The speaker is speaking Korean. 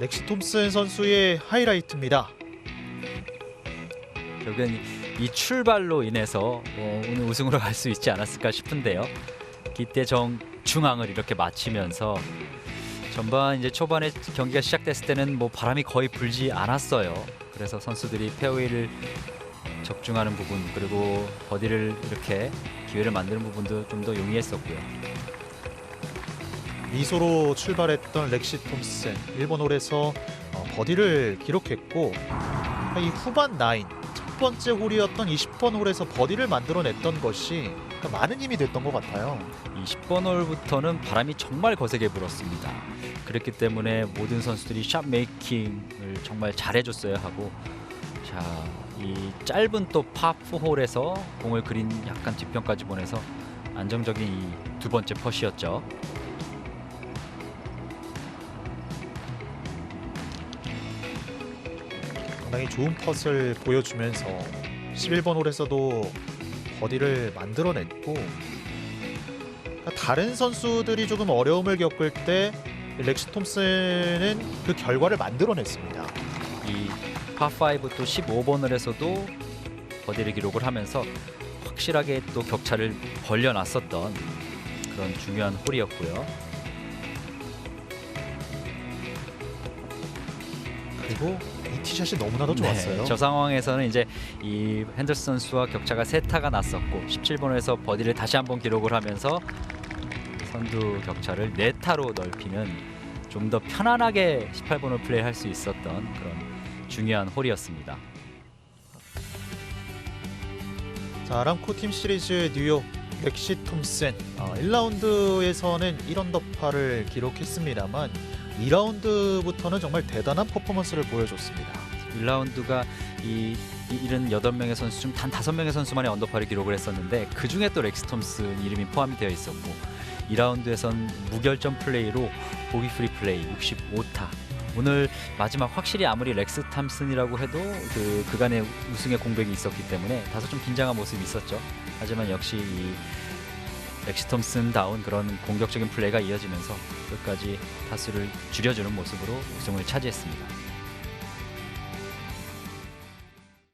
렉시 톰슨 선수의 하이라이트입니다. 결국엔 이 출발로 인해서 뭐 오늘 우승으로 갈 수 있지 않았을까 싶은데요. 기대 정 중앙을 이렇게 마치면서 전반 이제 초반에 경기가 시작됐을 때는 뭐 바람이 거의 불지 않았어요. 그래서 선수들이 페어웨이를 적중하는 부분 그리고 버디를 이렇게 기회를 만드는 부분도 좀 더 용이했었고요. 미소로 출발했던 렉시 톰슨 일본 홀에서 어, 버디를 기록했고 이 후반 나인 첫 번째 홀이었던 20번 홀에서 버디를 만들어냈던 것이 많은 힘이 됐던 것 같아요. 20번 홀부터는 바람이 정말 거세게 불었습니다. 그렇기 때문에 모든 선수들이 샷 메이킹을 정말 잘해줬어야 하고 자, 이 짧은 또 파4홀에서 공을 그린 약간 뒷편까지 보내서 안정적인 이 두 번째 퍼시였죠. 상당히 좋은 펫을 보여주면서 11번 홀에서도 버디를 만들어냈고 그러니까 다른 선수들이 조금 어려움을 겪을 때 렉시 톰슨은 그 결과를 만들어냈습니다. 이 파5 또 15번 홀에서도 버디를 기록을 하면서 확실하게 또 격차를 벌려놨었던 그런 중요한 홀이었고요. 그리고 이 티샷이 너무나도 좋았어요. 네, 저 상황에서는 이제 이 핸더스 선수와 격차가 세 타가 났었고 17번에서 버디를 다시 한번 기록을 하면서 선두 격차를 네 타로 넓히는 좀 더 편안하게 18번을 플레이할 수 있었던 그런 중요한 홀이었습니다. 자, 아람코 팀 시리즈 뉴욕 렉시 톰슨 어, 1라운드에서는 1언더파를 기록했습니다만 2라운드부터는 정말 대단한 퍼포먼스를 보여줬습니다. 1라운드가 이, 이 78명의 선수 중 단 5명의 선수만의 언더파를 기록을 했었는데 그 중에 또 렉스 톰슨 이름이 포함이 되어 있었고 2라운드에선 무결점 플레이로 보기 프리 플레이 65타 오늘 마지막 확실히 아무리 렉스 탐슨이라고 해도 그 그간의 우승의 공백이 있었기 때문에 다소 좀 긴장한 모습이 있었죠. 하지만 역시 이 렉시 톰슨다운 그런 공격적인 플레이가 이어지면서 끝까지 타수를 줄여주는 모습으로 우승을 차지했습니다.